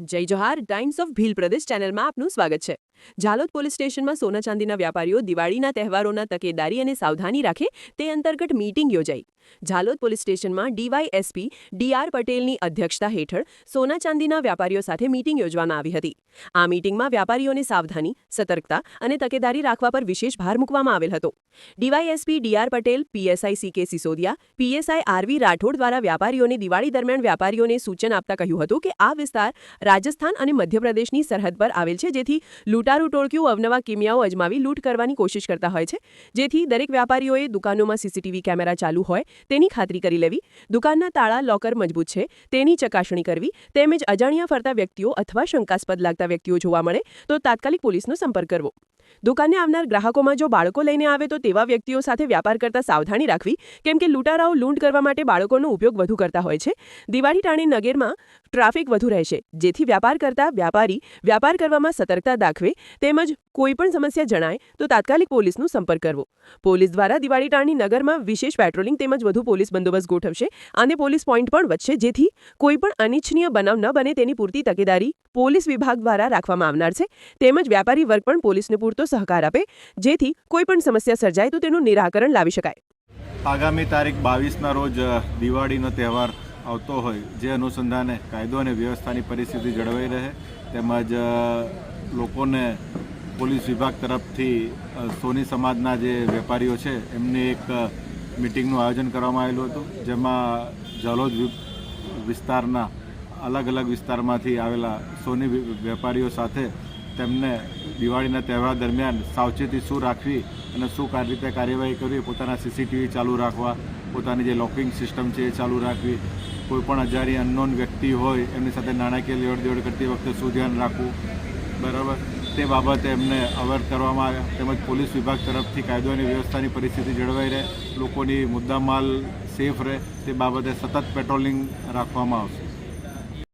જય johar times of Bhil પ્રદેશ ચેનલમાં આપનું સ્વાગત છે. ઝાલોદ પોલીસ સ્ટેશનમાં સોના ચાંદીના વ્યાપારીઓ દિવાળીના તહેવારોના તકેદારી અને સાવધાની રાખે તે અંતર્ગત મીટિંગ યોજાઈ. ઝાલોદ પોલીસ સ્ટેશનમાં ડીવાયએસપી ડીઆર પટેલની અધ્યક્ષતા હેઠળ સોના ચાંદીના વ્યાપારીઓ સાથે મીટિંગ યોજવામાં આવી હતી. આ મીટિંગમાં વ્યાપારીઓને સાવધાની, સતર્કતા અને તકેદારી રાખવા પર વિશેષ ભાર મૂકવામાં આવેલ હતો. DYSP DR Patel PSI CK Sisodia PSI RV Rathod દ્વારા વ્યાપારીઓને દિવાળી દરમિયાન વ્યાપારીઓને સૂચન આપતા કહ્યું હતું કે આ વિસ્તાર રાજસ્થાન અને મધ્યપ્રદેશની સરહદ પર આવેલ છે, જેથી લૂંટારૂ ટોળકીઓ અવનવા કિમિયાઓ અજમાવી લૂંટ કરવાની કોશિશ કરતા હોય છે. જેથી દરેક વ્યાપારીઓએ દુકાનોમાં સીસીટીવી કેમેરા ચાલુ હોય તેની ખાતરી કરી લેવી, દુકાનના તાળા, લોકર મજબૂત છે, તેની ચકાસણી કરવી, તેમજ અજાણ્યા ફરતા વ્યક્તિઓ અથવા શંકાસ્પદ લાગતા વ્યક્તિઓ જોવા મળે, તો તાત્કાલિક પોલીસનો સંપર્ક કરવો. દુકાને આવનાર ગ્રાહકોમાં જો બાળકો લઈને આવે તો તેવા વ્યક્તિઓ સાથે વ્યાપાર કરતા સાવધાની રાખવી, કેમ કે લૂંટારાઓ લૂંટ કરવા માટે બાળકોનો ઉપયોગ વધુ કરતા હોય છે. દિવાળી ટાણી નગરમાં ટ્રાફિક વધુ રહેશે, જેથી વ્યાપાર કરતા વ્યાપારી વ્યાપાર કરવામાં સતર્કતા દાખવે, તેમજ કોઈપણ સમસ્યા જણાય તો તાત્કાલિક પોલીસનો સંપર્ક કરવો. પોલીસ દ્વારા દિવાળી ટાણી નગરમાં વિશેષ પેટ્રોલિંગ તેમજ વધુ પોલીસ બંદોબસ્ત ગોઠવશે અને પોલીસ પોઈન્ટ પણ વધશે, જેથી કોઈપણ અનિચ્છનીય બનાવ ન બને તેની પૂરતી તકેદારી પોલીસ વિભાગ દ્વારા રાખવામાં આવનાર છે. તેમજ વ્યાપારી વર્ગ પણ પોલીસને પૂરતો સહકાર આપે, જેથી કોઈપણ સમસ્યા સર્જાય તો તેનું નિરાકરણ લાવી શકાય. આગામી તારીખ બાવીસના રોજ દિવાળીનો તહેવાર આવતો હોય, જે અનુસંધાને કાયદો અને વ્યવસ્થાની પરિસ્થિતિ જળવાઈ રહે, તેમજ લોકોને પોલીસ વિભાગ તરફથી સોની સમાજના જે વેપારીઓ છે, એમની એક મિટિંગનું આયોજન કરવામાં આવેલું હતું, જેમાં જલોદ વિસ્તારના અલગ અલગ વિસ્તારમાંથી આવેલા સોની વેપારીઓ સાથે તેમને દિવાળીના તહેવાર દરમિયાન સાવચેતી શું રાખવી અને શું રીતે કાર્યવાહી કરવી પોતાના સીસીટીવી ચાલુ રાખવા, પોતાની જે લોકિંગ સિસ્ટમ છે એ ચાલુ રાખવી, કોઈપણ અજારી અનનોન વ્યક્તિ હોય એમની સાથે નાણાકીય લેવડ દેવડ કરતી વખતે શું ધ્યાન રાખવું, બરાબર? તે બાબતે એમને અવેર કરવામાં આવ્યા. તેમજ પોલીસ વિભાગ તરફથી કાયદો અને વ્યવસ્થાની પરિસ્થિતિ જળવાઈ રહે. લોકોની મુદ્દામાલ સેફ રહે. તે બાબતે સતત પેટ્રોલિંગ રાખવામાં આવશે.